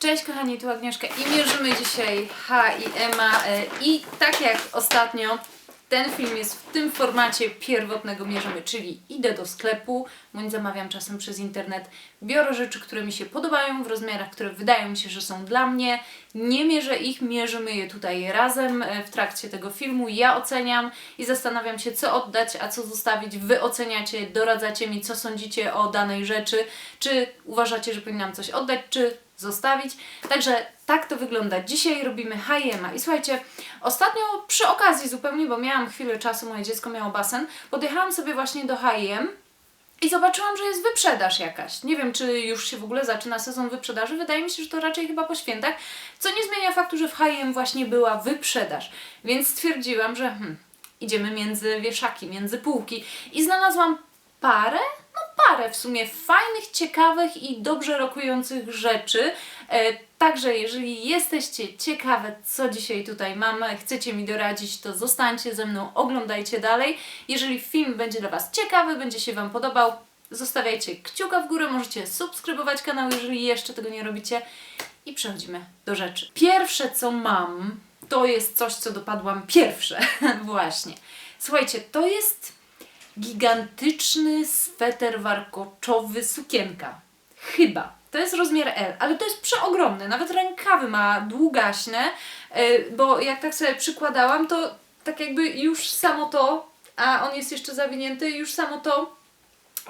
Cześć kochani, tu Agnieszka i mierzymy dzisiaj H i Ema e, i tak jak ostatnio ten film jest w tym formacie pierwotnego mierzymy, czyli idę do sklepu, bądź zamawiam czasem przez internet, biorę rzeczy, które mi się podobają w rozmiarach, które wydają mi się, że są dla mnie, nie mierzę ich, mierzymy je tutaj razem e, w trakcie tego filmu, ja oceniam i zastanawiam się co oddać, a co zostawić, wy oceniacie, doradzacie mi co sądzicie o danej rzeczy, czy uważacie, że powinnam coś oddać, czy zostawić. Także tak to wygląda. Dzisiaj robimy H&M. I słuchajcie, ostatnio przy okazji zupełnie, bo miałam chwilę czasu, moje dziecko miało basen, podjechałam sobie właśnie do H&M i zobaczyłam, że jest wyprzedaż jakaś. Nie wiem, czy już się w ogóle zaczyna sezon wyprzedaży. Wydaje mi się, że to raczej chyba po świętach, co nie zmienia faktu, że w H&M właśnie była wyprzedaż. Więc stwierdziłam, że hmm, idziemy między wieszaki, między półki i znalazłam parę, parę w sumie fajnych, ciekawych i dobrze rokujących rzeczy. E, także jeżeli jesteście ciekawe, co dzisiaj tutaj mamy, chcecie mi doradzić, to zostańcie ze mną, oglądajcie dalej. Jeżeli film będzie dla Was ciekawy, będzie się Wam podobał, zostawiajcie kciuka w górę, możecie subskrybować kanał, jeżeli jeszcze tego nie robicie. I przechodzimy do rzeczy. Pierwsze, co mam, to jest coś, co dopadłam pierwsze. Właśnie. Słuchajcie, to jest gigantyczny sweter warkoczowy sukienka. Chyba. To jest rozmiar L, ale to jest przeogromny. Nawet rękawy ma długaśne, yy, bo jak tak sobie przykładałam, to tak jakby już samo to, a on jest jeszcze zawinięty, już samo to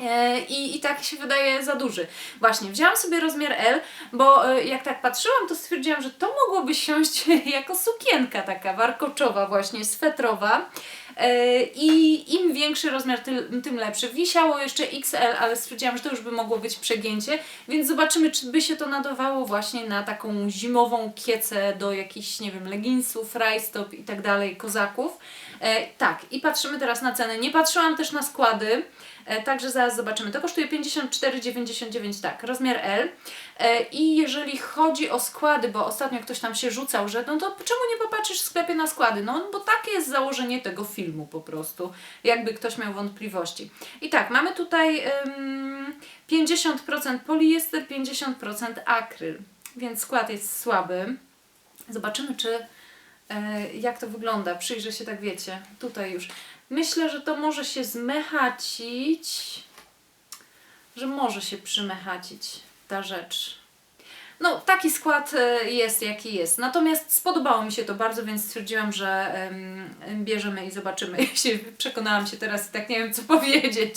E, I, I tak się wydaje za duży. Właśnie, wzięłam sobie rozmiar L, bo e, jak tak patrzyłam, to stwierdziłam, że to mogłoby siąść jako sukienka taka warkoczowa właśnie, swetrowa. E, I im większy rozmiar, tym, lepszy. Wisiało jeszcze XL, ale stwierdziłam, że to już by mogło być przegięcie, więc zobaczymy, czy by się to nadawało właśnie na taką zimową kiecę do jakichś, nie wiem, leginsów, rajstop i tak dalej, kozaków. E, tak, i patrzymy teraz na ceny. Nie patrzyłam też na składy, także zaraz zobaczymy. To kosztuje 54,99, tak, rozmiar L. E, I jeżeli chodzi o składy, bo ostatnio ktoś tam się rzucał, że no to czemu nie popatrzysz w sklepie na składy? No bo takie jest założenie tego filmu po prostu, jakby ktoś miał wątpliwości. I tak, mamy tutaj ym, 50% poliester, 50% akryl, więc skład jest słaby. Zobaczymy, czy e, jak to wygląda. Przyjrzę się, tak wiecie, tutaj już. Myślę, że to może się zmechacić, że może się przymechacić ta rzecz. No, taki skład e, jest, jaki jest. Natomiast spodobało mi się to bardzo, więc stwierdziłam, że em, bierzemy i zobaczymy. Ja się przekonałam się teraz i tak nie wiem, co powiedzieć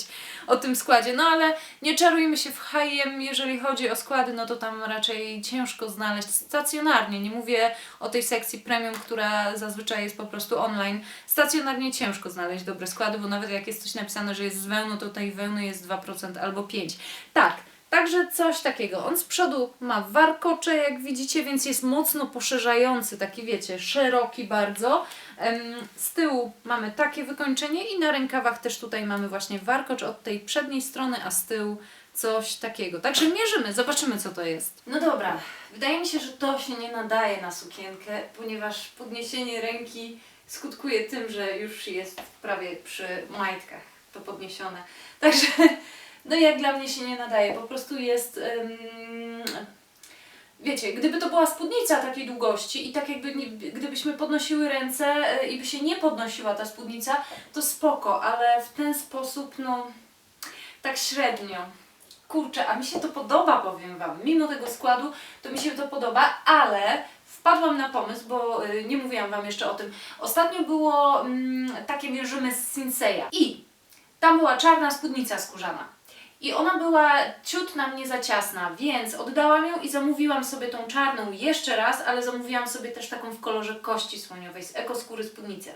o tym składzie. No, ale nie czarujmy się w H&M, jeżeli chodzi o składy, no to tam raczej ciężko znaleźć stacjonarnie. Nie mówię o tej sekcji premium, która zazwyczaj jest po prostu online. Stacjonarnie ciężko znaleźć dobre składy, bo nawet jak jest coś napisane, że jest z wełny, to tej wełny jest 2% albo 5%. Tak, Także coś takiego. On z przodu ma warkocze, jak widzicie, więc jest mocno poszerzający, taki wiecie, szeroki bardzo. Z tyłu mamy takie wykończenie i na rękawach też tutaj mamy właśnie warkocz od tej przedniej strony, a z tyłu coś takiego. Także mierzymy, zobaczymy co to jest. No dobra, wydaje mi się, że to się nie nadaje na sukienkę, ponieważ podniesienie ręki skutkuje tym, że już jest prawie przy majtkach to podniesione. Także no jak dla mnie się nie nadaje, po prostu jest. ym, wiecie, gdyby to była spódnica takiej długości i tak jakby nie, gdybyśmy podnosiły ręce y, i by się nie podnosiła ta spódnica, to spoko, ale w ten sposób, no tak średnio. Kurczę, a mi się to podoba, powiem Wam. Mimo tego składu, to mi się to podoba, ale wpadłam na pomysł, bo y, nie mówiłam Wam jeszcze o tym. Ostatnio było mm, takie mierzymy z Sinseya i tam była czarna spódnica skórzana. I ona była ciut na mnie za ciasna, więc oddałam ją i zamówiłam sobie tą czarną jeszcze raz, ale zamówiłam sobie też taką w kolorze kości słoniowej z ekoskóry spódnicę.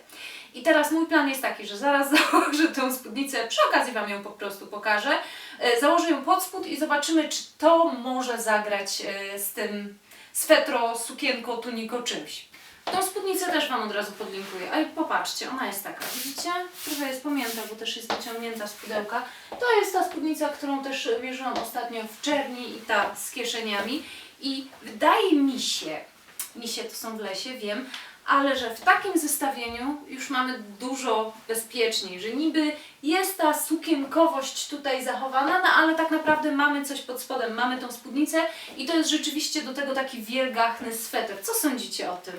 I teraz mój plan jest taki, że zaraz założę tą spódnicę, przy okazji Wam ją po prostu pokażę, e, założę ją pod spód i zobaczymy, czy to może zagrać e, z tym swetro, sukienką, tuniko, czymś. Tą spódnicę też Wam od razu podlinkuję. Ale popatrzcie, ona jest taka, widzicie? Trochę jest pamięta, bo też jest wyciągnięta z pudełka. To jest ta spódnica, którą też mierzyłam ostatnio w czerni i ta z kieszeniami. I wydaje mi się, mi się to są w lesie, wiem, ale że w takim zestawieniu już mamy dużo bezpieczniej, że niby jest ta sukienkowość tutaj zachowana, no ale tak naprawdę mamy coś pod spodem, mamy tą spódnicę i to jest rzeczywiście do tego taki wielgachny sweter. Co sądzicie o tym?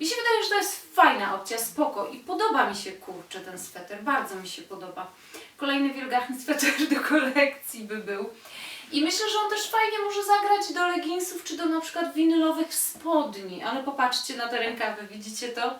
Mi się wydaje, że to jest fajna opcja, spoko i podoba mi się kurczę ten sweter, bardzo mi się podoba. Kolejny wielgachny sweter do kolekcji by był. I myślę, że on też fajnie może zagrać do leginsów czy do na przykład winylowych spodni, ale popatrzcie na te rękawy, widzicie to?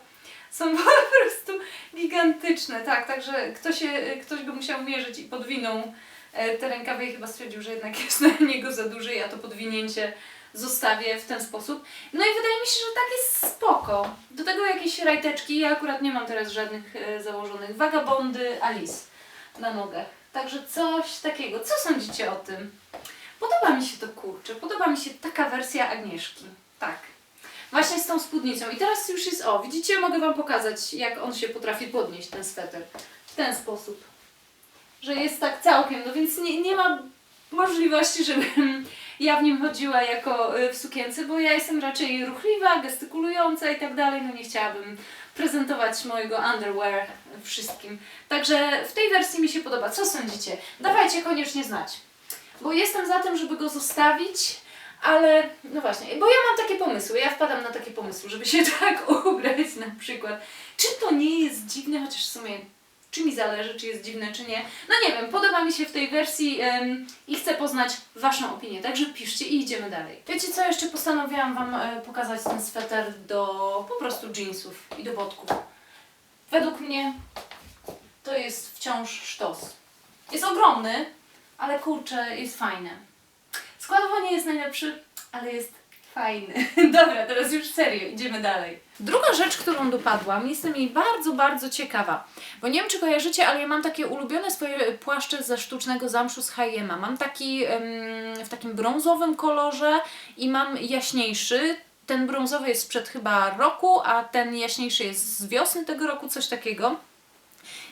Są po prostu gigantyczne, tak, także ktoś, się, ktoś go musiał mierzyć i podwinął e, te rękawy i chyba stwierdził, że jednak jest na niego za duży, ja to podwinięcie zostawię w ten sposób. No i wydaje mi się, że tak jest spoko. Do tego jakieś rajteczki, ja akurat nie mam teraz żadnych e, założonych. Vagabondy Alice na nogach. Także coś takiego. Co sądzicie o tym? Podoba mi się to kurczę, podoba mi się taka wersja Agnieszki. Tak. Właśnie z tą spódnicą. I teraz już jest, o, widzicie, mogę Wam pokazać, jak on się potrafi podnieść, ten sweter. W ten sposób. Że jest tak całkiem, no więc nie, nie ma możliwości, żebym ja w nim chodziła jako y, w sukience, bo ja jestem raczej ruchliwa, gestykulująca i tak dalej, no nie chciałabym prezentować mojego underwear wszystkim. Także w tej wersji mi się podoba. Co sądzicie? Dawajcie koniecznie znać. Bo jestem za tym, żeby go zostawić, ale no właśnie, bo ja mam takie pomysły, ja wpadam na takie pomysły, żeby się tak ubrać na przykład. Czy to nie jest dziwne, chociaż w sumie czy mi zależy, czy jest dziwne, czy nie. No nie wiem, podoba mi się w tej wersji em, i chcę poznać Waszą opinię, także piszcie i idziemy dalej. Wiecie co, jeszcze postanowiłam Wam e, pokazać ten sweter do po prostu jeansów i do botków. Według mnie to jest wciąż sztos. Jest ogromny, ale kurczę, jest fajny. Składowo nie jest najlepszy, ale jest fajny. Dobra, teraz już serio, idziemy dalej. Druga rzecz, którą dopadłam, jestem jej bardzo, bardzo ciekawa. Bo nie wiem, czy kojarzycie, ale ja mam takie ulubione swoje płaszcze ze sztucznego zamszu z H&M. Mam taki w takim brązowym kolorze i mam jaśniejszy. Ten brązowy jest sprzed chyba roku, a ten jaśniejszy jest z wiosny tego roku, coś takiego.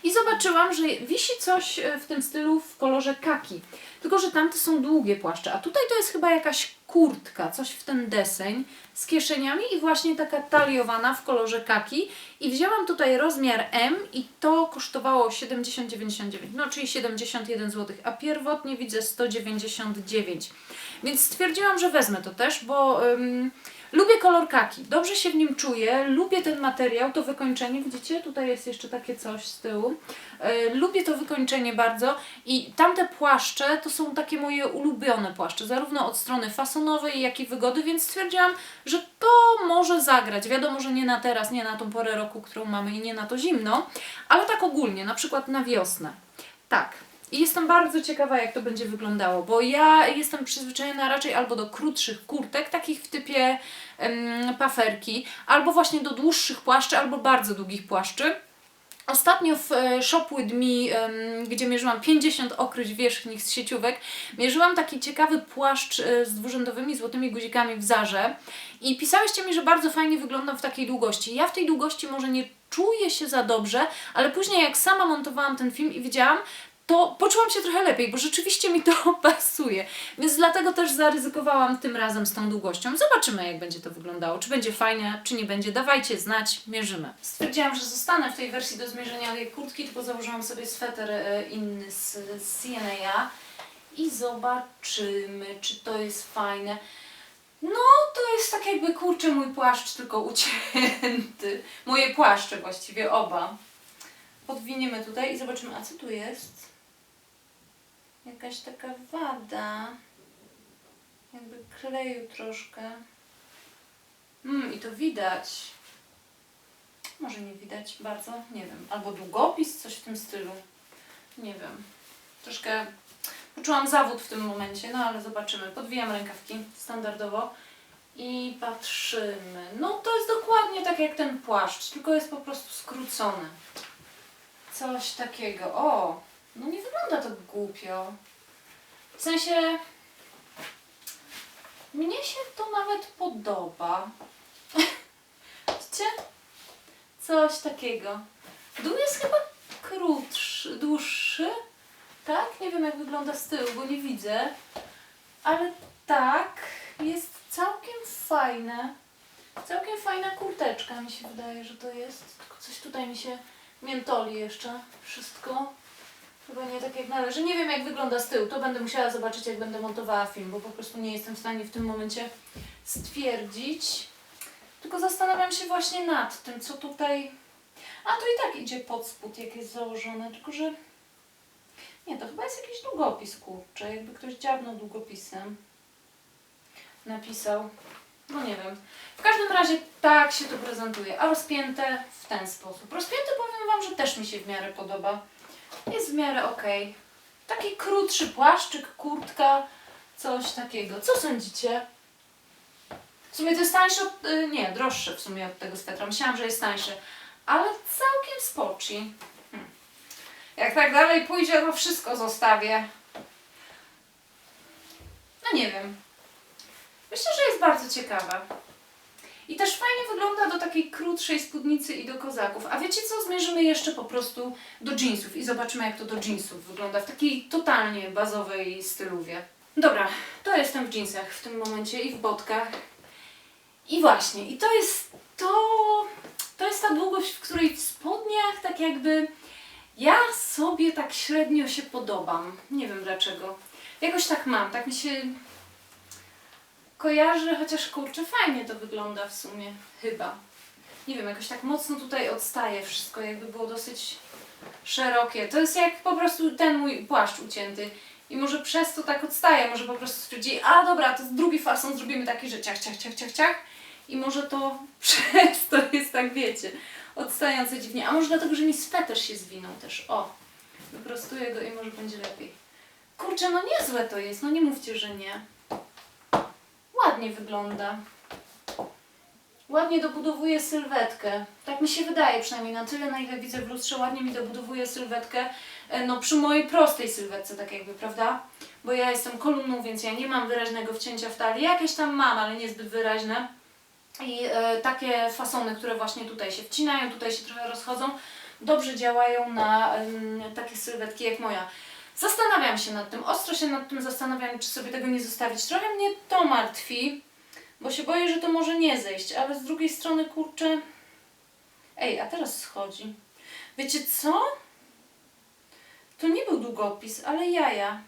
I zobaczyłam, że wisi coś e, w tym stylu w kolorze kaki. Tylko, że tamte są długie płaszcze, a tutaj to jest chyba jakaś kurtka, coś w ten deseń z kieszeniami i właśnie taka taliowana w kolorze kaki. I wzięłam tutaj rozmiar M i to kosztowało 70,99, no czyli 71 zł, a pierwotnie widzę 199. Więc stwierdziłam, że wezmę to też, bo ym, lubię kolor kaki, dobrze się w nim czuję, lubię ten materiał, to wykończenie, widzicie, tutaj jest jeszcze takie coś z tyłu. Yy, lubię to wykończenie bardzo i tamte płaszcze to są takie moje ulubione płaszcze, zarówno od strony fasonowej, jak i wygody, więc stwierdziłam, że to może zagrać. Wiadomo, że nie na teraz, nie na tą porę roku, którą mamy i nie na to zimno, ale tak ogólnie, na przykład na wiosnę. Tak. I jestem bardzo ciekawa, jak to będzie wyglądało, bo ja jestem przyzwyczajona raczej albo do krótszych kurtek, takich w typie paferki, albo właśnie do dłuższych płaszczy, albo bardzo długich płaszczy. Ostatnio w e, Shop With Me, gdzie mierzyłam 50 okryć wierzchnich z sieciówek, mierzyłam taki ciekawy płaszcz e, z dwurzędowymi złotymi guzikami w Zarze i pisałyście mi, że bardzo fajnie wyglądam w takiej długości. Ja w tej długości może nie czuję się za dobrze, ale później jak sama montowałam ten film i widziałam, to poczułam się trochę lepiej, bo rzeczywiście mi to pasuje. Więc dlatego też zaryzykowałam tym razem z tą długością. Zobaczymy, jak będzie to wyglądało. Czy będzie fajne, czy nie będzie. Dawajcie znać, mierzymy. Stwierdziłam, że zostanę w tej wersji do zmierzenia tej kurtki, tylko założyłam sobie sweter e, inny z CNA i zobaczymy, czy to jest fajne. No, to jest tak jakby, kurczę, mój płaszcz, tylko ucięty. Moje płaszcze właściwie, oba podwiniemy tutaj i zobaczymy, a co tu jest? Jakaś taka wada. Jakby kleju troszkę. Mm, i to widać. Może nie widać bardzo, nie wiem. Albo długopis, coś w tym stylu. Nie wiem. Troszkę poczułam zawód w tym momencie, no ale zobaczymy. Podwijam rękawki standardowo i patrzymy. No to jest dokładnie tak jak ten płaszcz, tylko jest po prostu skrócony. Coś takiego. O, no nie wygląda to głupio. W sensie, mnie się to nawet podoba. Widzicie? Coś takiego. Dół jest chyba krótszy, dłuższy. Tak? Nie wiem jak wygląda z tyłu, bo nie widzę. Ale tak, jest całkiem fajne. Całkiem fajna kurteczka mi się wydaje, że to jest. Tylko coś tutaj mi się miętoli jeszcze. Wszystko. Chyba nie tak jak należy. Nie wiem jak wygląda z tyłu. To będę musiała zobaczyć jak będę montowała film, bo po prostu nie jestem w stanie w tym momencie stwierdzić. Tylko zastanawiam się właśnie nad tym, co tutaj... A to i tak idzie pod spód, jak jest założone, tylko że... Nie, to chyba jest jakiś długopis, kurczę. Jakby ktoś dziabnął długopisem. Napisał. No nie wiem. W każdym razie tak się to prezentuje, a rozpięte w ten sposób. Rozpięte powiem Wam, że też mi się w miarę podoba. Jest w miarę ok. Taki krótszy płaszczyk, kurtka, coś takiego. Co sądzicie? W sumie to jest tańsze od, y, nie, droższe w sumie od tego swetra. Myślałam, że jest tańsze, ale całkiem spoci. Hm. Jak tak dalej pójdzie, to wszystko zostawię. No nie wiem. Myślę, że jest bardzo ciekawa. I też fajnie wygląda do takiej krótszej spódnicy i do kozaków. A wiecie co? Zmierzymy jeszcze po prostu do jeansów i zobaczymy jak to do jeansów wygląda w takiej totalnie bazowej styluwie. Dobra, to jestem w jeansach w tym momencie i w botkach. I właśnie, i to jest to, to jest ta długość, w której w spodniach tak jakby ja sobie tak średnio się podobam. Nie wiem dlaczego. Jakoś tak mam, tak mi się kojarzy, chociaż kurczę, fajnie to wygląda w sumie, chyba. Nie wiem, jakoś tak mocno tutaj odstaje wszystko, jakby było dosyć szerokie. To jest jak po prostu ten mój płaszcz ucięty. I może przez to tak odstaje, może po prostu stwierdzi, a dobra, to drugi fason zrobimy taki, że ciach, ciach, ciach, ciach, ciach. I może to przez to jest tak, wiecie, odstające dziwnie. A może dlatego, że mi sweter się zwinął też. O, wyprostuję go i może będzie lepiej. Kurczę, no niezłe to jest, no nie mówcie, że nie. Ładnie wygląda. Ładnie dobudowuje sylwetkę. Tak mi się wydaje, przynajmniej na tyle, na ile widzę w lustrze, ładnie mi dobudowuje sylwetkę. e, No przy mojej prostej sylwetce, tak jakby, prawda? Bo ja jestem kolumną, więc ja nie mam wyraźnego wcięcia w talii. Jakieś tam mam, ale niezbyt wyraźne. I e, takie fasony, które właśnie tutaj się wcinają, tutaj się trochę rozchodzą, dobrze działają na em, takie sylwetki jak moja. Zastanawiam się nad tym, ostro się nad tym zastanawiam, czy sobie tego nie zostawić. Trochę mnie to martwi, bo się boję, że to może nie zejść, ale z drugiej strony, kurczę... Ej, a teraz schodzi. Wiecie co? To nie był długopis, ale jaja.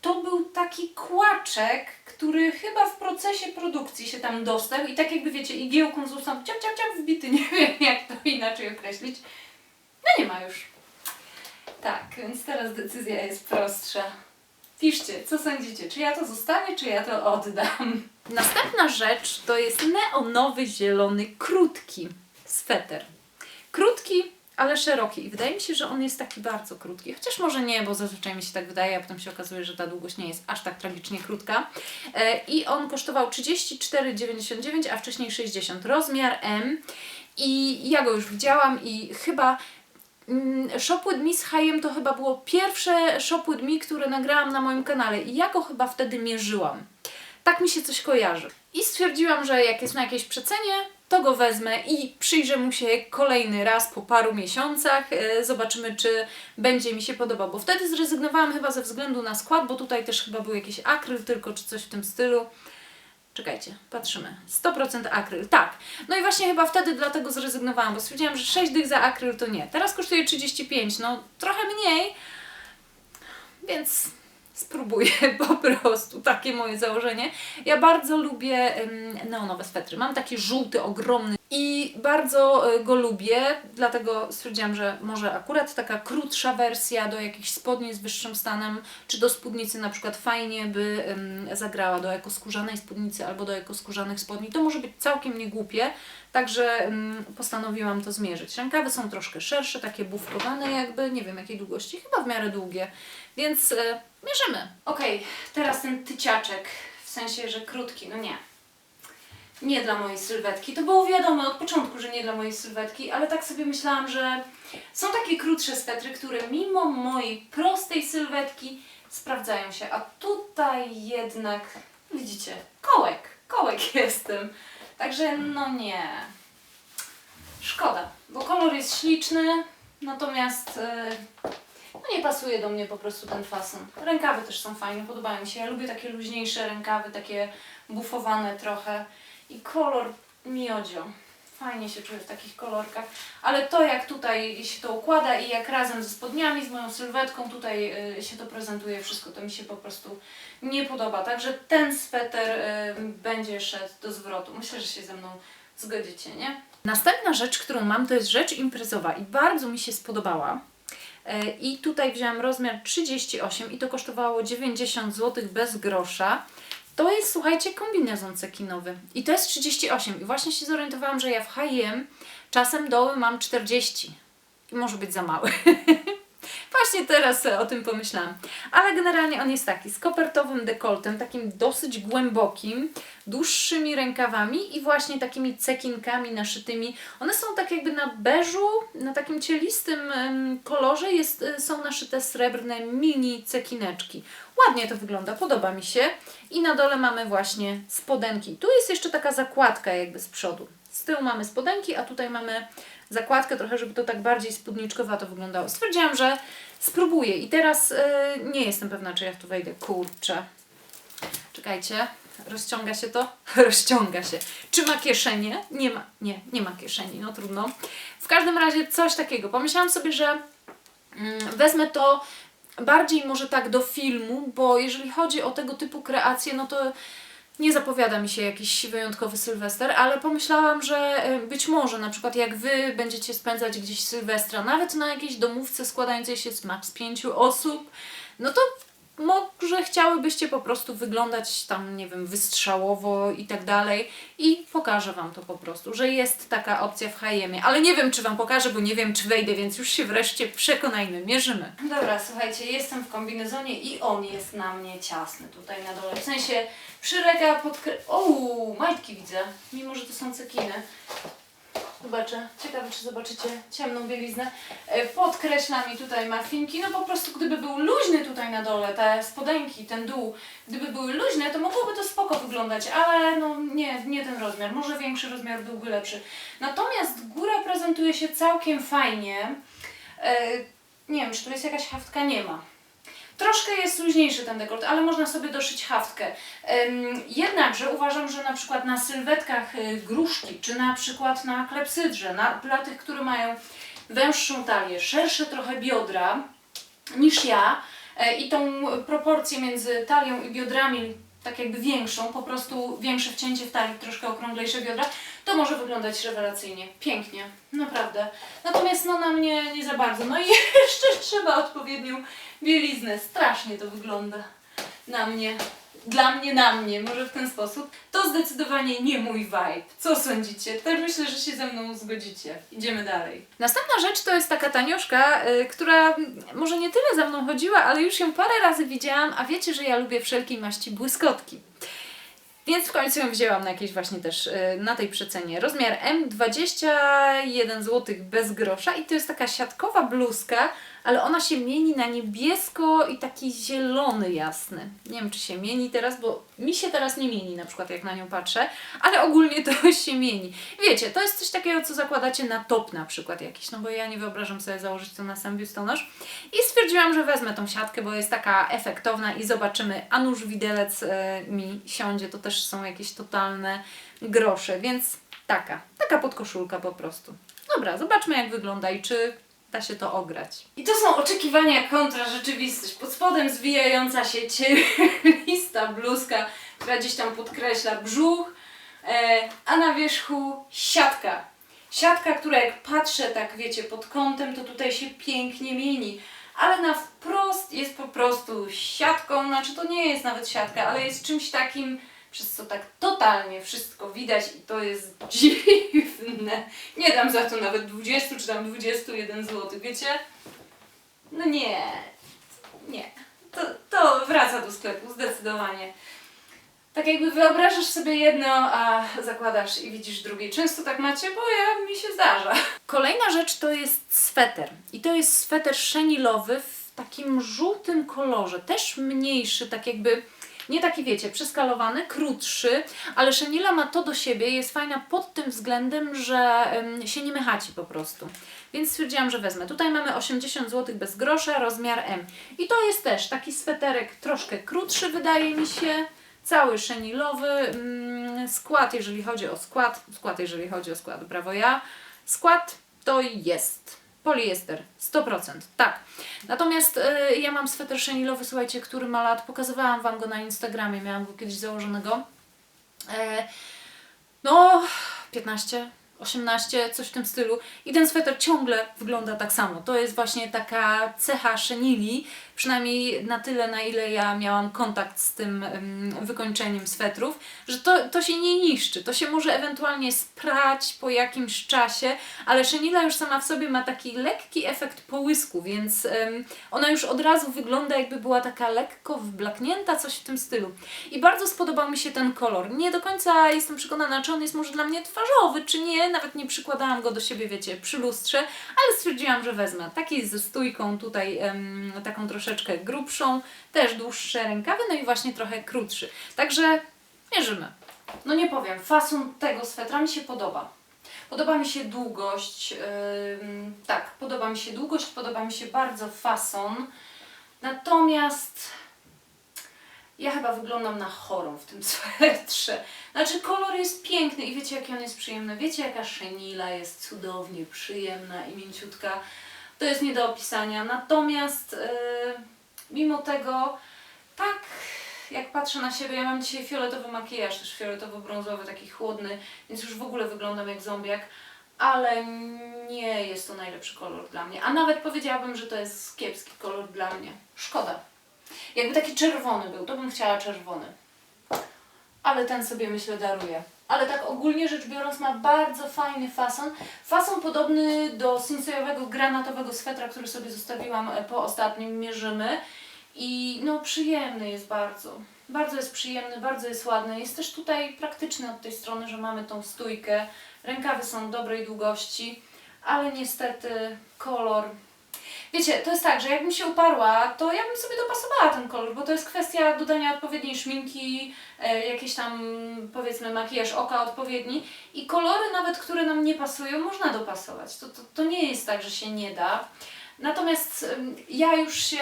To był taki kłaczek, który chyba w procesie produkcji się tam dostał i tak jakby wiecie, igiełką został ciap, ciap, ciap wbity, nie wiem jak to inaczej określić. No nie ma już. Tak, więc teraz decyzja jest prostsza. Piszcie, co sądzicie? Czy ja to zostawię, czy ja to oddam? Następna rzecz to jest neonowy, zielony, krótki sweter. Krótki, ale szeroki. I wydaje mi się, że on jest taki bardzo krótki. Chociaż może nie, bo zazwyczaj mi się tak wydaje, a potem się okazuje, że ta długość nie jest aż tak tragicznie krótka. E, I on kosztował 34,99, a wcześniej 60. Rozmiar M. I ja go już widziałam i chyba Mm, Shop with Me z Hajem to chyba było pierwsze Shop with Me, które nagrałam na moim kanale i ja go chyba wtedy mierzyłam. Tak mi się coś kojarzy. I stwierdziłam, że jak jest na jakiejś przecenie, to go wezmę i przyjrzę mu się kolejny raz po paru miesiącach. E, Zobaczymy, czy będzie mi się podobał, bo wtedy zrezygnowałam chyba ze względu na skład, bo tutaj też chyba był jakiś akryl tylko, czy coś w tym stylu. Czekajcie, patrzymy. 100% akryl, tak. No i właśnie chyba wtedy dlatego zrezygnowałam, bo stwierdziłam, że 6 dych za akryl to nie. Teraz kosztuje 35, no trochę mniej, więc spróbuję po prostu, takie moje założenie. Ja bardzo lubię neonowe swetry. Mam taki żółty, ogromny i bardzo e, go lubię, dlatego stwierdziłam, że może akurat taka krótsza wersja do jakichś spodni z wyższym stanem, czy do spódnicy na przykład fajnie by zagrała do ekoskórzanej spódnicy albo do ekoskórzanych spodni. To może być całkiem niegłupie, także postanowiłam to zmierzyć. Rękawy są troszkę szersze, takie bufkowane jakby, nie wiem jakiej długości, chyba w miarę długie, więc e, mierzymy. Okej, teraz ten tyciaczek, w sensie, że krótki, no nie nie dla mojej sylwetki. To było wiadomo od początku, że nie dla mojej sylwetki, ale tak sobie myślałam, że są takie krótsze swetry, które mimo mojej prostej sylwetki sprawdzają się. A tutaj jednak, widzicie, kołek, kołek jestem. Także no nie. Szkoda, bo kolor jest śliczny, natomiast e, no nie pasuje do mnie po prostu ten fason. Rękawy też są fajne, podobają mi się. Ja lubię takie luźniejsze rękawy, takie bufowane trochę. i kolor miodzio. Fajnie się czuję w takich kolorkach, ale to jak tutaj się to układa i jak razem ze spodniami, z moją sylwetką tutaj y, się to prezentuje, wszystko to mi się po prostu nie podoba. Także ten sweter y, będzie szedł do zwrotu. Myślę, że się ze mną zgodzicie, nie? Następna rzecz, którą mam, to jest rzecz imprezowa i bardzo mi się spodobała. E, I tutaj wziąłam rozmiar 38 i to kosztowało 90 zł bez grosza. To jest, słuchajcie, kombinezon cekinowy. I to jest 38. I właśnie się zorientowałam, że ja w H&M czasem doły mam 40. I może być za mały. Właśnie teraz o tym pomyślałam. Ale generalnie on jest taki, z kopertowym dekoltem, takim dosyć głębokim, dłuższymi rękawami i właśnie takimi cekinkami naszytymi. One są tak jakby na beżu, na takim cielistym kolorze jest, y, są naszyte srebrne mini cekineczki. Ładnie to wygląda, podoba mi się. I na dole mamy właśnie spodenki. Tu jest jeszcze taka zakładka jakby z przodu. Z tyłu mamy spodenki, a tutaj mamy zakładkę trochę, żeby to tak bardziej spódniczkowato wyglądało. Stwierdziłam, że spróbuję i teraz y, nie jestem pewna, czy ja to wejdę. Kurczę. Czekajcie, rozciąga się to? rozciąga się. Czy ma kieszenie? Nie ma, nie, nie ma kieszeni, no trudno. W każdym razie coś takiego. Pomyślałam sobie, że mm, wezmę to bardziej może tak do filmu, bo jeżeli chodzi o tego typu kreacje, no to nie zapowiada mi się jakiś wyjątkowy Sylwester, ale pomyślałam, że e, być może na przykład jak Wy będziecie spędzać gdzieś Sylwestra, nawet na jakiejś domówce składającej się z max pięciu osób, no to może chciałybyście po prostu wyglądać tam, nie wiem, wystrzałowo i tak dalej. I pokażę Wam to po prostu, że jest taka opcja w H&M, ale nie wiem, czy Wam pokażę, bo nie wiem, czy wejdę, więc już się wreszcie przekonajmy, mierzymy. Dobra, słuchajcie, jestem w kombinezonie i on jest na mnie ciasny tutaj na dole, w sensie przylega pod... O, majtki widzę, mimo, że to są cekiny. Zobaczę. Ciekawe, czy zobaczycie ciemną bieliznę. E, Podkreśla mi tutaj marfinki. No po prostu, gdyby był luźny tutaj na dole, te spodenki, ten dół, gdyby były luźne, to mogłoby to spoko wyglądać, ale no nie, nie ten rozmiar. Może większy rozmiar byłby lepszy. Natomiast góra prezentuje się całkiem fajnie. E, Nie wiem, czy tu jest jakaś haftka? Nie ma. Troszkę jest luźniejszy ten dekolt, ale można sobie doszyć haftkę. Jednakże uważam, że na przykład na sylwetkach y, gruszki, czy na przykład na klepsydrze, na, dla tych, które mają węższą talię, szersze trochę biodra niż ja e, i tą proporcję między talią i biodrami tak jakby większą, po prostu większe wcięcie w talii, troszkę okrąglejsze biodra, to może wyglądać rewelacyjnie. Pięknie, naprawdę. Natomiast no na mnie nie za bardzo. No i jeszcze trzeba odpowiednią bieliznę. Strasznie to wygląda na mnie. Dla mnie, na mnie, może w ten sposób. To zdecydowanie nie mój vibe. Co sądzicie? Też myślę, że się ze mną zgodzicie. Idziemy dalej. Następna rzecz to jest taka tanioszka, y, która może nie tyle za mną chodziła, ale już ją parę razy widziałam, a wiecie, że ja lubię wszelkiej maści błyskotki. Więc w końcu ją wzięłam na jakieś właśnie też y, na tej przecenie. Rozmiar M 21 zł bez grosza i to jest taka siatkowa bluzka, ale ona się mieni na niebiesko i taki zielony jasny. Nie wiem czy się mieni teraz, bo mi się teraz nie mieni na przykład jak na nią patrzę, ale ogólnie to się mieni. Wiecie, to jest coś takiego co zakładacie na top na przykład jakiś, no bo ja nie wyobrażam sobie założyć to na sam biustonosz. I stwierdziłam, że wezmę tą siatkę, bo jest taka efektowna i zobaczymy, a nuż widelec e, mi siądzie, to też są jakieś totalne grosze, więc taka, taka podkoszulka po prostu. Dobra, zobaczmy jak wygląda i czy da się to ograć. I to są oczekiwania kontra rzeczywistość. Pod spodem zwijająca się cielista bluzka, która gdzieś tam podkreśla brzuch, e, a na wierzchu siatka. Siatka, która jak patrzę tak wiecie pod kątem, to tutaj się pięknie mieni. Ale na wprost jest po prostu siatką, znaczy to nie jest nawet siatka, ale jest czymś takim, przez co tak totalnie wszystko widać i to jest dziwne. Nie dam za to nawet 20 czy tam 21 zł, wiecie? No nie, nie. To, to wraca do sklepu, zdecydowanie. Tak jakby wyobrażasz sobie jedno, a zakładasz i widzisz drugie. Często tak macie, bo ja mi się zdarza. Kolejna rzecz to jest sweter. I to jest sweter szenilowy w takim żółtym kolorze. Też mniejszy, tak jakby nie taki wiecie, przeskalowany, krótszy, ale szenila ma to do siebie jest fajna pod tym względem, że się nie mychaci po prostu. Więc stwierdziłam, że wezmę. Tutaj mamy 80 zł bez grosza, rozmiar M. I to jest też taki sweterek troszkę krótszy, wydaje mi się. cały szenilowy mm, skład, jeżeli chodzi o skład, skład, jeżeli chodzi o skład, brawo ja, skład to jest poliester, 100%, tak. Natomiast y, ja mam sweter szenilowy, słuchajcie, który ma lat, pokazywałam Wam go na Instagramie, miałam go kiedyś założonego. E, no, 15, 18, coś w tym stylu. I ten sweter ciągle wygląda tak samo. To jest właśnie taka cecha szenili, przynajmniej na tyle, na ile ja miałam kontakt z tym ym, wykończeniem swetrów, że to, to się nie niszczy. To się może ewentualnie sprać po jakimś czasie, ale szenila już sama w sobie ma taki lekki efekt połysku, więc ona już od razu wygląda jakby była taka lekko wblaknięta, coś w tym stylu. I bardzo spodobał mi się ten kolor. Nie do końca jestem przekonana, czy on jest może dla mnie twarzowy, czy nie. Nawet nie przykładałam go do siebie, wiecie, przy lustrze, ale stwierdziłam, że wezmę. Taki ze stójką tutaj, taką troszeczkę grubszą, też dłuższe rękawy, no i właśnie trochę krótszy. Także mierzymy. No nie powiem, fason tego swetra mi się podoba. Podoba mi się długość, ym, tak, podoba mi się długość, podoba mi się bardzo fason. Natomiast ja chyba wyglądam na chorą w tym swetrze. Znaczy kolor jest piękny i wiecie jaki on jest przyjemny. Wiecie jaka szenila jest cudownie przyjemna i mięciutka. To jest nie do opisania. Natomiast yy, mimo tego tak jak patrzę na siebie, ja mam dzisiaj fioletowy makijaż, też fioletowo-brązowy, taki chłodny, więc już w ogóle wyglądam jak zombiak, ale nie jest to najlepszy kolor dla mnie. A nawet powiedziałabym, że to jest kiepski kolor dla mnie. Szkoda. Jakby taki czerwony był, to bym chciała czerwony. Ale ten sobie myślę daruje. Ale tak ogólnie rzecz biorąc ma bardzo fajny fason. Fason podobny do sinsejowego granatowego swetra, który sobie zostawiłam e, po ostatnim mierzymy. I no przyjemny jest bardzo. Bardzo jest przyjemny, bardzo jest ładny. Jest też tutaj praktyczny od tej strony, że mamy tą stójkę. Rękawy są dobrej długości, ale niestety kolor Wiecie, to jest tak, że jakbym się uparła, to ja bym sobie dopasowała ten kolor, bo to jest kwestia dodania odpowiedniej szminki, e, jakiś tam powiedzmy makijaż oka odpowiedni i kolory nawet, które nam nie pasują, można dopasować. To, to, to nie jest tak, że się nie da. Natomiast ja już się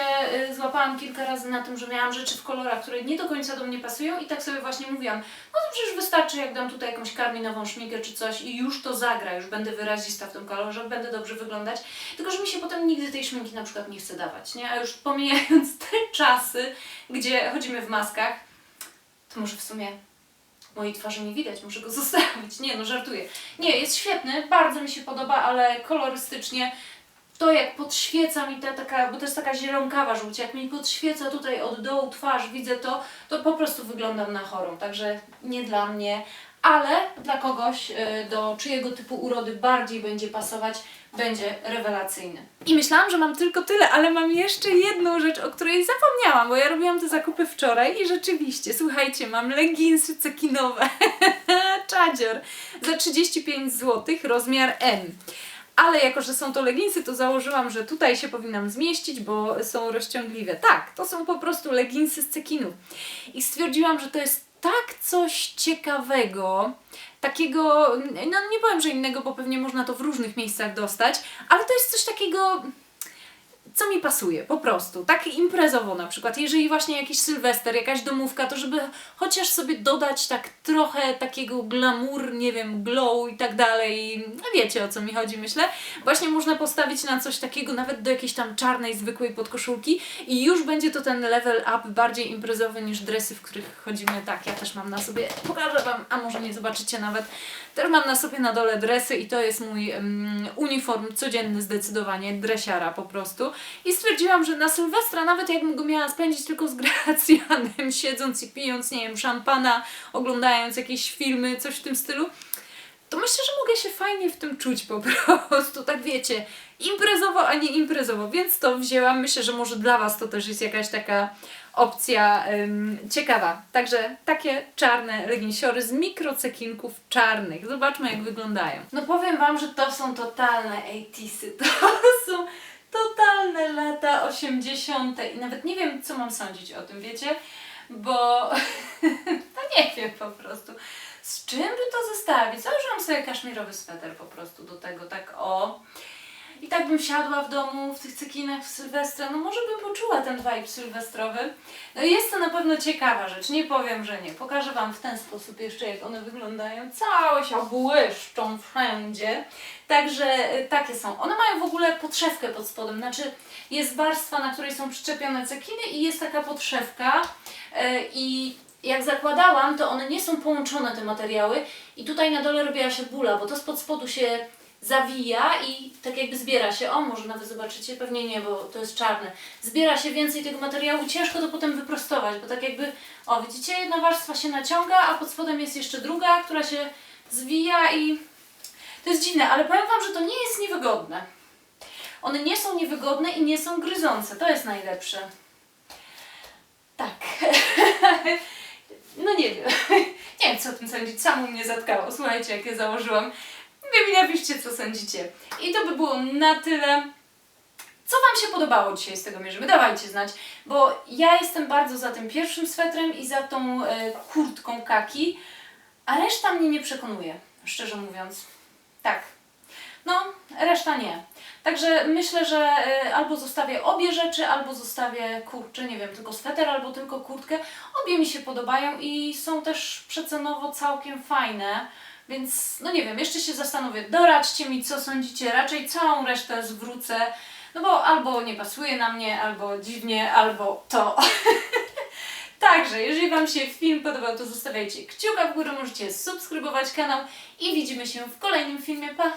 y, złapałam kilka razy na tym, że miałam rzeczy w kolorach, które nie do końca do mnie pasują i tak sobie właśnie mówiłam, no to przecież wystarczy jak dam tutaj jakąś karminową szminkę czy coś i już to zagra, już będę wyrazista w tym kolorze, będę dobrze wyglądać, tylko że mi się potem nigdy tej szminki na przykład nie chce dawać, nie? A już pomijając te czasy, gdzie chodzimy w maskach, to może w sumie mojej twarzy nie widać, muszę go zostawić. Nie, no żartuję. Nie, jest świetny, bardzo mi się podoba, ale kolorystycznie to jak podświeca mi ta taka, bo to jest taka zielonkawa żółć, jak mi podświeca tutaj od dołu twarz, widzę to, to po prostu wyglądam na chorą, także nie dla mnie, ale dla kogoś, y, do czyjego typu urody bardziej będzie pasować, będzie rewelacyjny. I myślałam, że mam tylko tyle, ale mam jeszcze jedną rzecz, o której zapomniałam, bo ja robiłam te zakupy wczoraj i rzeczywiście, słuchajcie, mam leginsy cekinowe, czadzior, za 35 zł, rozmiar M. Ale jako, że są to leginsy, to założyłam, że tutaj się powinnam zmieścić, bo są rozciągliwe. Tak, to są po prostu leginsy z cekinów. I stwierdziłam, że to jest tak coś ciekawego, takiego, no nie powiem, że innego, bo pewnie można to w różnych miejscach dostać, ale to jest coś takiego co mi pasuje, po prostu. Tak imprezowo na przykład. Jeżeli właśnie jakiś sylwester, jakaś domówka, to żeby chociaż sobie dodać tak trochę takiego glamour, nie wiem, glow i tak dalej. No wiecie o co mi chodzi, myślę. Właśnie można postawić na coś takiego, nawet do jakiejś tam czarnej, zwykłej podkoszulki i już będzie to ten level up bardziej imprezowy niż dresy, w których chodzimy. Tak, ja też mam na sobie, pokażę Wam, a może nie zobaczycie nawet. Też mam na sobie na dole dresy i to jest mój um, uniform codzienny zdecydowanie, dresiara po prostu. I stwierdziłam, że na Sylwestra, nawet jakbym go miała spędzić tylko z Gracjanem, siedząc i pijąc, nie wiem, szampana, oglądając jakieś filmy, coś w tym stylu, to myślę, że mogę się fajnie w tym czuć po prostu, tak wiecie, imprezowo, a nie imprezowo, więc to wzięłam. Myślę, że może dla Was to też jest jakaś taka opcja ym, ciekawa. Także takie czarne leginsiory z mikrocekinków czarnych. Zobaczmy jak wyglądają. No powiem Wam, że to są totalne 80sy. To są totalne lata 80. i nawet nie wiem, co mam sądzić o tym, wiecie? Bo no nie wiem po prostu. Z czym by to zestawić? Założyłam sobie kaszmirowy sweter po prostu do tego, tak o. i tak bym siadła w domu w tych cekinach w Sylwestra, no może bym poczuła ten vibe sylwestrowy. No jest to na pewno ciekawa rzecz, nie powiem, że nie. Pokażę Wam w ten sposób jeszcze, jak one wyglądają. Całe się błyszczą wszędzie. Także y, takie są. One mają w ogóle podszewkę pod spodem, znaczy jest warstwa, na której są przyczepione cekiny i jest taka podszewka y, i jak zakładałam, to one nie są połączone te materiały i tutaj na dole robiła się bula, bo to spod spodu się zawija i tak jakby zbiera się, o może nawet zobaczycie, pewnie nie, bo to jest czarne, zbiera się więcej tego materiału, ciężko to potem wyprostować, bo tak jakby, o widzicie, jedna warstwa się naciąga, a pod spodem jest jeszcze druga, która się zwija i to jest dziwne, ale powiem Wam, że to nie jest niewygodne. One nie są niewygodne i nie są gryzące, to jest najlepsze. Tak. No nie wiem. Nie wiem, co o tym sądzić. Samo mnie zatkało. Słuchajcie, jak je założyłam. Wy mi napiszcie, co sądzicie. I to by było na tyle. Co Wam się podobało dzisiaj z tego mierzymy? Dawajcie znać, bo ja jestem bardzo za tym pierwszym swetrem i za tą e, kurtką kaki, a reszta mnie nie przekonuje, szczerze mówiąc. Tak. No, reszta nie. Także myślę, że e, albo zostawię obie rzeczy, albo zostawię kurczę, nie wiem, tylko sweter, albo tylko kurtkę. Obie mi się podobają i są też przecenowo całkiem fajne. Więc, no nie wiem, jeszcze się zastanowię. Doradźcie mi, co sądzicie. Raczej całą resztę zwrócę. No bo albo nie pasuje na mnie, albo dziwnie, albo to. Także, jeżeli Wam się film podobał, to zostawiajcie kciuka w górę, możecie subskrybować kanał i widzimy się w kolejnym filmie. Pa!